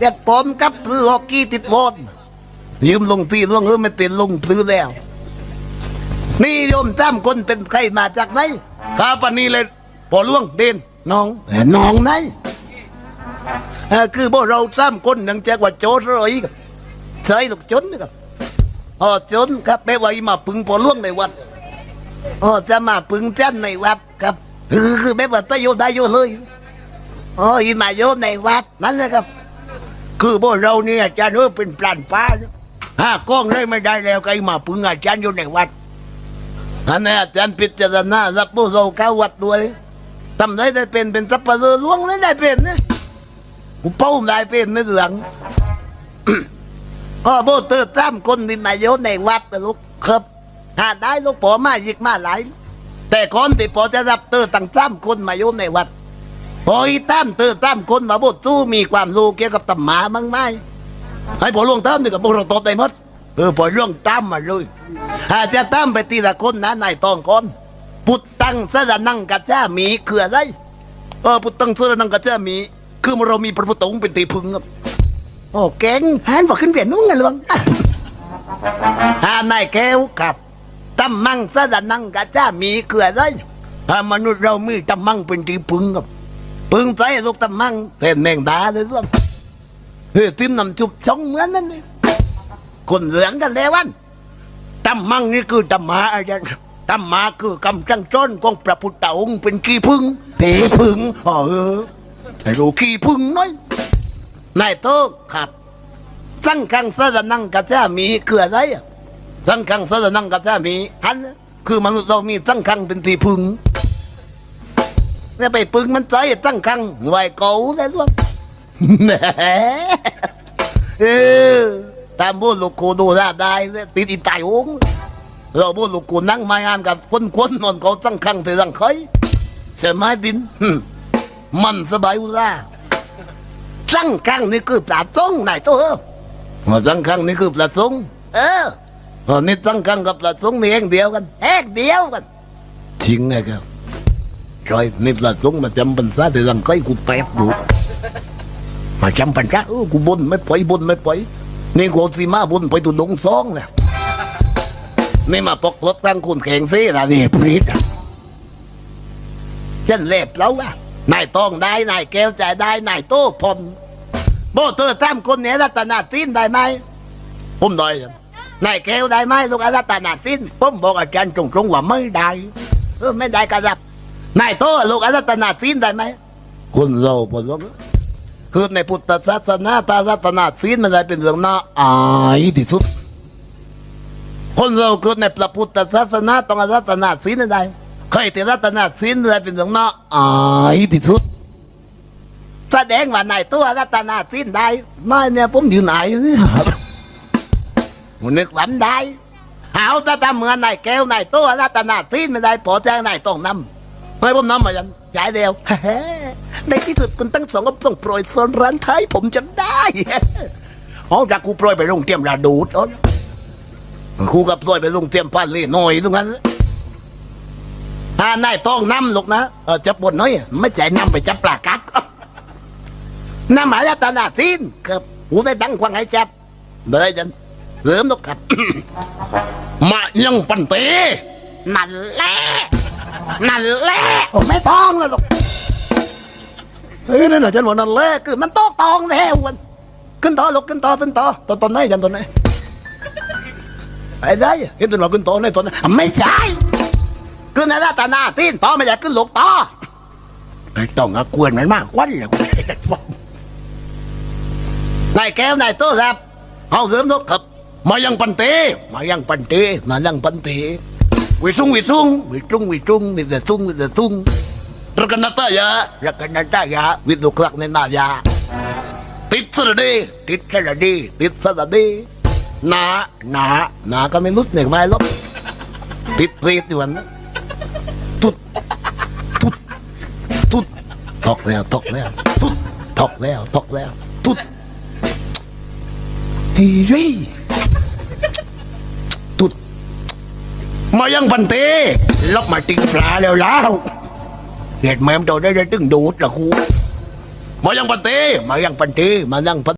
เด็ดผมกับซื้อฮอกกี้ติดวอนยืมลงตีล่วงเออไม่ติดลงซื้อแล้วนี่โยมจ้ามคนเป็นใครมาจากไหนข้าปนีเลยพอล่วงเด่นน้องเอ้ยน้องไหนคือพวกเราจ้ามคนหนังจกว่าโจรเลยครับใช่ลูกจนนะครับอ๋อจนครับแปลว่าอีมาปึงพอล่วงในวัดอ๋อจะมาปึงจันในวัดครับคือคือแปลว่าตะโยได้โยเลยอ๋ออีมาโยในวัดนั่นแหละครับ คือพวกเราเนี่ยอาจารย์เออเป็นปลานป้าห้ากล้องเลยไม่ได้แล้วก็อีมาปึงอาจารย์อยู่ในวัดอันนี้อาจารย์พิจารณารับผู้เราเข้าวัดด้วยทำได้ได้เป็นเป็นสับปะเลอล้วงได้ได้เป็นนะกูเป้าได้เป็นไม่เหลืองอ๋อโบเตอร์จ้ามคนที่มาโยนในวัดนะลูกครับหาได้ลูกพอมายิกมาหลายแต่ก่อนที่พอจะรับเตอร์ตั้งจ้ามคนมาโยนในวัด พออีตั้มเตอร์ตั้มคนมาโบสู้มีความรู้เกี่ยวกับตำหมามั้งไหมให้พอล่วงตั้มนี่กับพวกเราตบได้หมดเออพอล่วงตั้มมาเลยอาจจะตั้มไปทีละคนนะนายตองคนปุตตังสระนังกัจจามีคืออะไรเออปุตตังสระนังกัจจามีคือเรามีพระพุทธองค์เป็นตีพึงครับโอ้เก่งหันบอกขึ้นเปลี่ยนนุ่งกันลวงอะหานายแก้วครับตั้มมังสระนังกัจจามีคืออะไรมนุษย์เรามีตั้มมังเป็นตีพึงครับ พึงใจลูกตัมมังแทนแมงดาเลยร่วงเฮ้ยติมนำจุบชงเหมือนนั่นเลยคนเหลืองกันแล้ววันธรรมังนี่คือธรรมะอาจารย์ธรรมะคือกำจังจนของพระพุทธองค์เป็นขี้พึ่งเตพึ่งเออไอ้รู้ขี้พึ่งน้อยนายโตครับสังขังสรนังกัจจามีคืออะไรอะสังขังสรนังกัจจามีฮันคือมนุษย์เรามีสังขังเป็นที่พึ่ง แล้วไปพึ่งมันใจสังขังไหวเก่าได้ด้วยแหมเออตามบุญลูกกูดูได้ได้เลยติดอีตายโองเราบุญลูกกูนั่งไมางานกับคนควนนอนเขาสังขังแต่สังเคยใช่ไหมดิน มันสบายอุล่าสังขังนี่คือปลาจงไหนตัวเออหัวสังขังนี่คือปลาจงเออหัวนี่สังขังกับปลาจงนี่เองเดียวกันเองเดียวกันจริงไงครับ ใช่นี่ปลาจงมาจำปัญษาแต่สังเคยกูแปดดูมาจำปัญญาเออกูบนไม่ปล่อยบนไม่ปล่อยนี่กูสิมาบนไปตุดงซองเนี่ยนี่มาปกรถตั้งคุณแข่งซีนะนี่ปรีดอะฉันเล็บแล้ววะนายต้องได้นายแก้วใจได้นายโต้พลโบเตอร์ตามคนเนี้ยรัตนาสินได้ไหมผมได้นายแก้วได้ไหมลูกรัตนาสินผมบอกอาจารย์ตรงๆว่าไม่ได้เออไม่ได้กระดับ นายโตลูกอรัตนาสินได้ไหมคนเราพอรู้คือในพุทธศาสนาตารัตนาศีลมันได้เป็นเรื่องน่าอายที่สุด คนเราเกิดในพระพุทธศาสนาต้องรัตนาศีลได้ใครที่รัตนาศีลได้เป็นเรื่องน่าอายที่สุดแสดงว่านายตัวรัตนาศีลได้ ไม่เนี่ยผมอยู่ไหนเนี่ยมันนึกลำได้เอาแต่ทำเหมือนนายแก้วนายตัวรัตนาศีลไม่ได้พอแจ้งนายต้องนำ ให้ผมน้ำมายันย้ายเดียวในที่สุดคุณตั้งสองก็ต้องโปรยโซนร้านไทยผมจะได้อ๋อจากกูโปรยไปโรงเตรียมระดูดอ๋อครูกับโปรยไปโรงเตรียมพันเลยหน่อยตรงนั้นอ่านายต้องน้ำลูกนะเออจับบนน้อยไม่ใจน้ำไปจับปลากัดน้ำหมายตาหน้าจีนครับหูได้ดังควังให้จับเลยจันเริ่มลูกครับมายังปันเตนั่นแหละ นั่นแหละโอ้ไม่ต้องแล้วลูกเฮ้ยนั่นน่ะฉันบอกนั่นแหละคือมันโต๊ะตองแล้ววันขึ้นต่อลูกขึ้นต่อขึ้นต่อตอนตอนไหนจันตอนไหนไอ้ได้เห็นตัวหนอขึ้นต่อในตอนนั้นไม่ใช่ขึ้นในราตาหน้าตีนต่อไม่อยากขึ้นลูกต่อไอ้ต้องอะกวนมันมากกวันเลยนายแก้วนายโตครับเอาเริ่มลูกครับมายังปันเตมายังปันเตมายังปันเต วิซุงวิซุงวิซุงวิซุงวิซุงวิซุง Rekanataya, Rekanataya, with the clock in Naya. ติดสระดีติดสระดีติดสระดีห มายังพันเตลบมาติงปลาแล้วแล้วเหตุแม่มตัวได้ได้ตึงดูดละคูมายังปันเตมายังปันเตมายังปัน